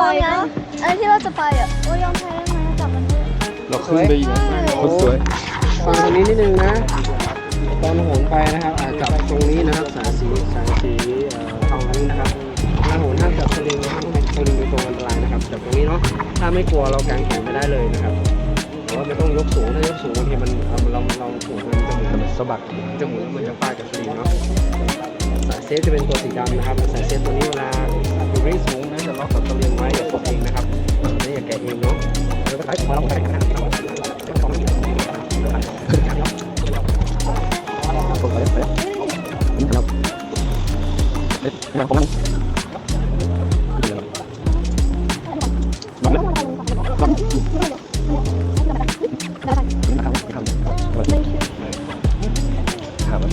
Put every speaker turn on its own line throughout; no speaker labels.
ไปนอนไงอันนั้นที่เราจะไปอะโอ้ยยอมแพ้ได้ไหมจับมันด้วย
เราขึ้นไปอีกนะโคตรสวย
ฟังตรงนี้นิดนึงนะ ตอนโหนไปนะครับอาจจับตรงนี้นะครับสายสีสายสีเอ่อเทานี้นะครับถ้าโหนห้ามจับสลิงนะครับสลิงเป็นตัวอันตรายนะครับจับตรงนี้เนาะถ้าไม่กลัวเราแกงแข็งไม่ได้เลยนะครับแต่ว่าไม่ต้องยกสูงถ้ายกสูงบางทีมันเราเราเราสูงมันจะหมุน
มันสะบัด
จะหมุนแล้วมันจะฟาดกับสลิงเนาะสายเซฟจะเป็นตัวสีดำนะครับสายเซฟตัวนี้เวลา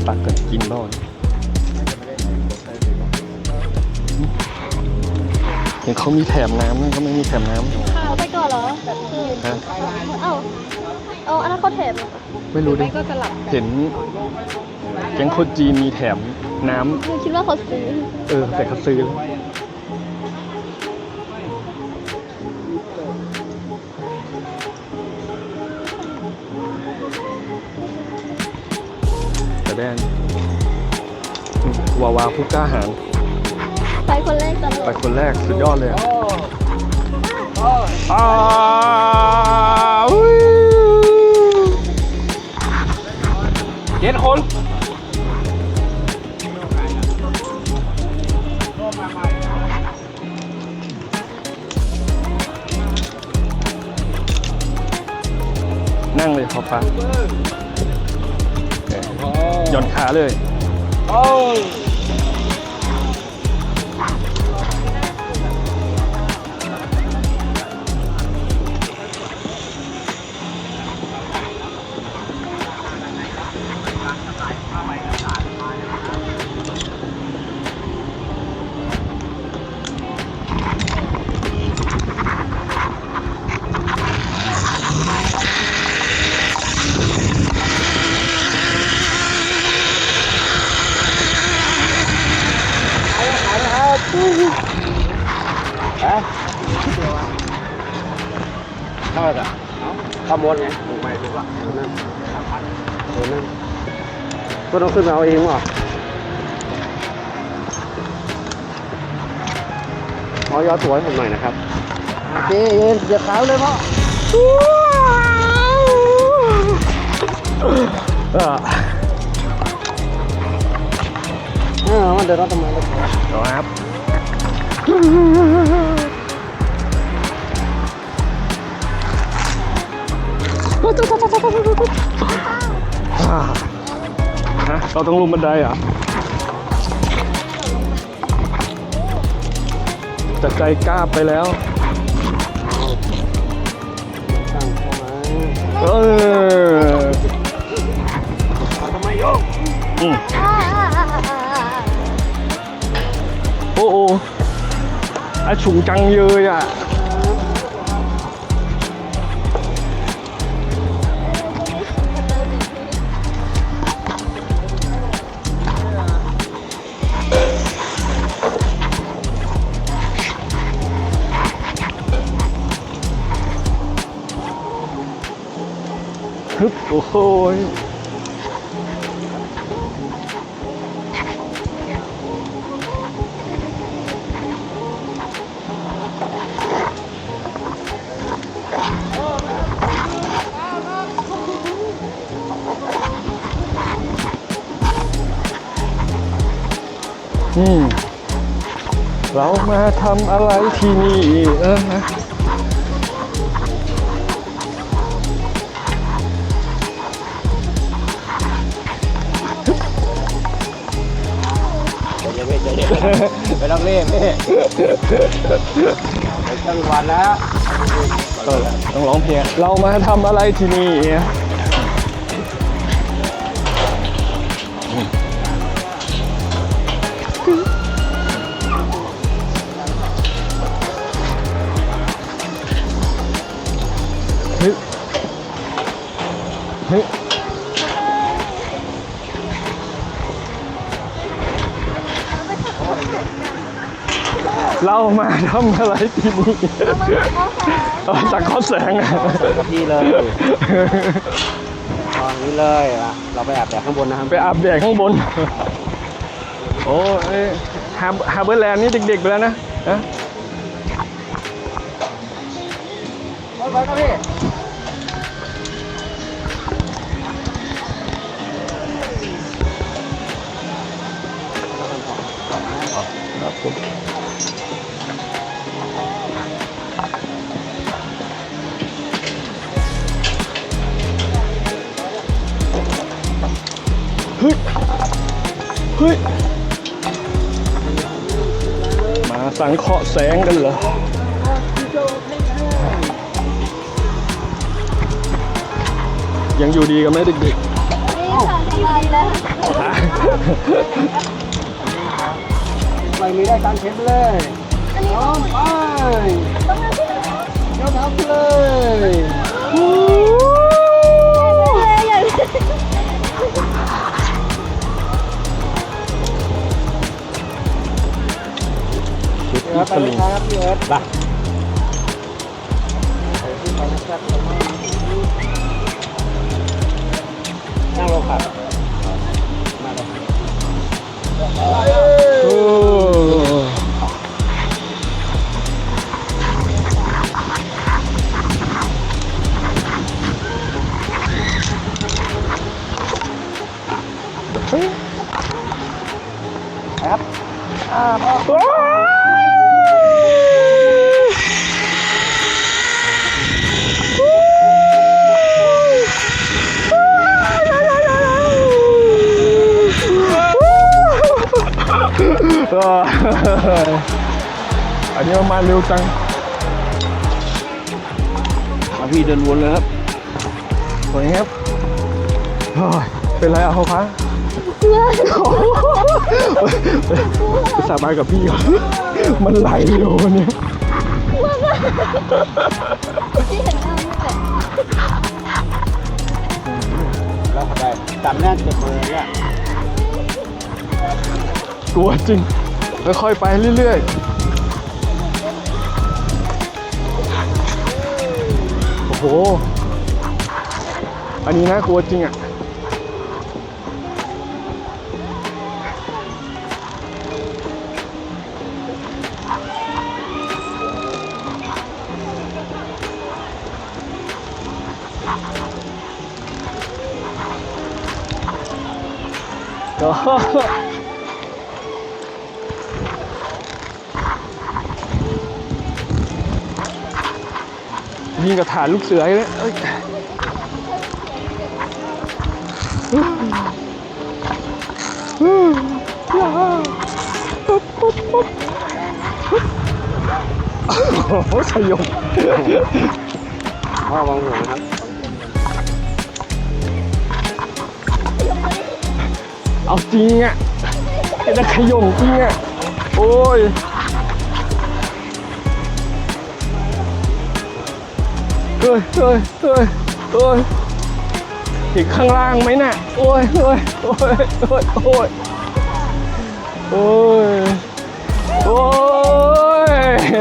หามันตักกันกินรอดเห็นเขามีแถมน้ำนะก็ไม่มีแถมน้
ค่ะเอาไปก่อนเหรอแบบคือำ
ฮะ
เอ้าเอาอันนั้นเขาแถมเหรอ
ไม่รู้ดิเห็นแก๊งคนจีนมีแถมน้
หนูคิดว่าเขาซื้อำ
เออแต่เขาซื้อแต่ วาวาผู้กล้าหาญ
ไปคนแรกตลอ
ไป
ด
คนแรกสุดยอดเลยอะอ้าวอุ้ย
เจ็ดคน
นั่งเลยพอฟ้าหย่อนขาเลย
โอ้ เท่าไหร่อะข้ามมดไงถูกไหมถูกปะตัวนั้นตัวนั้นก็ต้องขึ้นมาเอาเองว่ะขอยอดตัวให้ผมหน่อยนะครับโอเคเย็นอย่าขาวเลยพ่อเออมันเดินรถทำไมล่ะ
ครับ ฮะเราต้องลงบันไดเหรอะแต่ใจกล้าไปแล้ว
เข้ามา
เออ
ทำไมโยก
อืมโอ้โอ้ อาฉุงจังเยย อืมเรามาทำอะไรที่นี่เออ
ใจเย็นใจเย็นไม่ต้องเล่นพี่ตั้งวันแล้ว
เออต้องร้องเพลงเรามาทำอะไรที่นี่ เฮ้ยเรามาทำอะไรที่นี่
เอามาเอาแขน
เอาจากข้อแสงอะ
กับพี่เลยตอนนี้เลยอะเราไปอาบแดดข้างบนนะครับ
ไปอาบแดดข้างบน โอ้ยฮาฮาร์เบอร์แลนด์นี่เด็กๆไปแล้วนะนะ
ไปครับพี่
เฮ้ย เฮ้ย มาสังเคราะห์แสงกันเหรอ ยังอยู่ดีกันไหมเด็ก
นี่ค่ะสบายแล้ว
ไปมีได้ตามเข็มเลย
อันนี้
พร้อมไป
ต้องมาที่ไหน
ยกเท้าขึ้นเลย
อิ
ไป
ตา
เล
ลี
ยครับพี่เอิร์ธไปไปนะครับนั่งลงครับมาเลย
โอ้เฮ้ย
ครับ
ว้า อันนี้มันมาเร็วจังมาพี่เดินวนเลยครับสวยครับโอ้ยเป็นไรอะเขาคะไปสาบานกับพี่ก่อนมันไหลเร็ววันนี้
ที่เห็นน้ำนี่และ
แล้วไปจำแน่นเจ็บมือเนี่ย
กลัวจริงค่อยๆไปเรื่อยๆ โอ้โห อันนี้น่ากลัวจริงอะ ยิงกับฐานลูกเสือเลยเอ้ยโอ้โหสยบ
พ่อวางหัวนะครับ
เอาจริงอะจะขยมจริงอะ โอ้ย เฮ้ยเฮ้ยเฮ้ยเฮ้ยเห็นข้างล่างไหมน่ะโอ้ยโอ้ยโอ้ยโอ้ยโอ้ยโอ้ยโอ้ยเ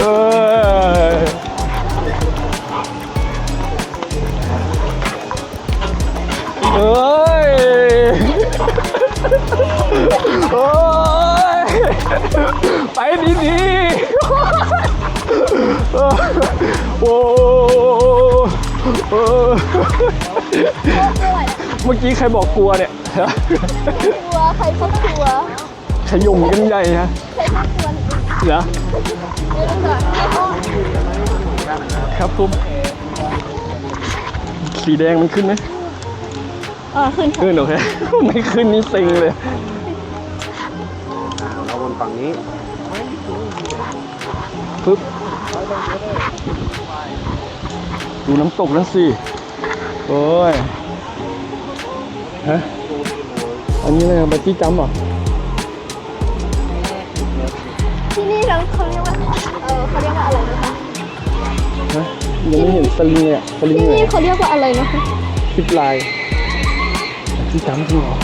อ้ยเอ้ยโอ้ยไปดีๆ โอ้โอ้
ไม่ไหวแล้ว
เมื่อกี้ใครบอกกลัวเนี่ย
กลัวใครก็กลัว
ขยมกันใหญ่ฮะ
ใครก็กลัว
เหรอ
ไม่ต้องก่อนไม่ต้อง
ครับผมสีแดงมันขึ้นไหม
อ่าขึ้น
ขึ้นโอเคไม่ขึ้นนี่เซ็งเลย
อ่าเราวนฝั่งนี้
ปึ๊บดูน้ำตกนั่นสิ โอ้ย ฮะ อันนี้เลยบัตตี้จัมป์เหรอ
ที่นี่เราเขาเรียกว่า เออเขาเรียกว่าอะไรนะคะ
ฮะยังไม่เห็นสลิงเลยอะสลิง
ที่
เลย
นี่
อะ
เขาเรียกว่าอะไรนะคะ
ซิปไลน์บัตตี้จัมป์จริงเหรอ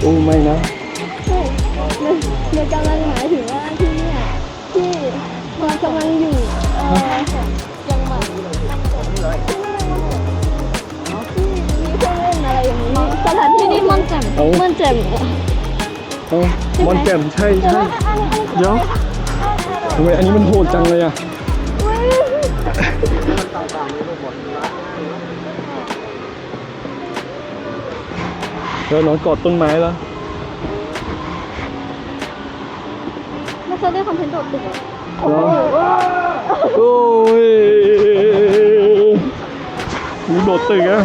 โอ้ไม่นะ
ใช่มันมันกำลังหมายถึงว่า ที่มันกำลังอยู่เออยังแบบที่มีเครื่องเล่นอะไรอย่างนี้สถานที่นี่มันแจ่ม
เอา
มันแจ่ม
เอ้มอนแจ่มใช่
แต่
ใช่
ว่าอันนี้
เดี๋ยวทำไมอันนี้มันโหดจังเลยอะ
อุ๊ย
ต่างๆนี่รูปหมด
เดี๋ยวนอนกอดต้นไม้แล้ว
ไม่เคยได้คอนเทนต์โดดตึกเหรอ
เนโอ้ยมีโดดตึกอะ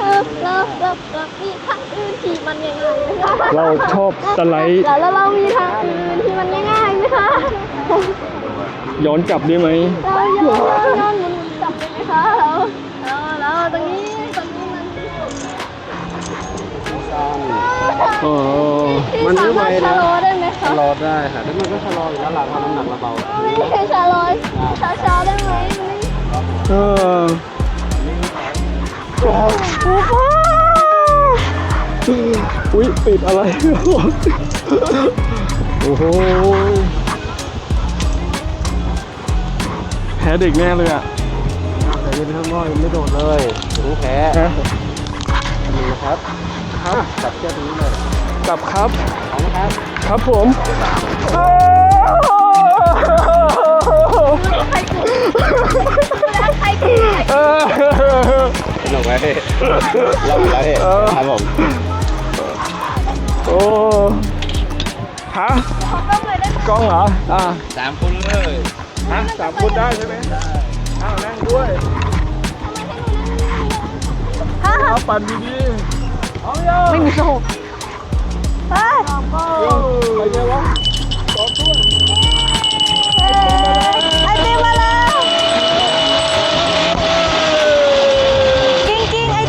เออแล้วแล้วแล้วมีทางอื่นที่มันง่ายๆไหมคะ
เราชอบสไลด์
แล้วแล้วเรามีทางอื่นที่มันง่ายๆไหมคะ
ย้อนกลับได้ไหม
เราย้อนย้อน
อ๋อ
ที่สามารถชะลอได้ไหม
ชะ
คะ
ลอได้ค่ะแล้วมันก็ชะลออยู่แล้วหลังเพราะน้ำหนักเราเบา
ไม่ได้ชะลอช้าๆได้ไหม
เอออุ้ยปิดอะไร โอ้โหแพ้เด็กแน่เลยอะ
แต่ยังข้างนอกยังไม่โดดเลยถึงแพ้
ฮะ
นี่นะครับ
ครับ
จับเชือกตรงนี้เลย
กลับครับ
เอานะครับ
ครับผม
ใครกูแล้วใครกู
เออ
สนุกไหมเราอยู่แล้วเห
เออ
ครับผม
โอ้ฮะ
ขอต้องเลยได้ไหม
กล้องเหรออ่า
สามคนเลย
ฮะสามคนได้ใช่ไหมอ้าวนั่งด้วย
ฮะ
เอาปั่นดีๆเอายัง
ไม่มีโซ่เฮ้ย
ไปไงวะ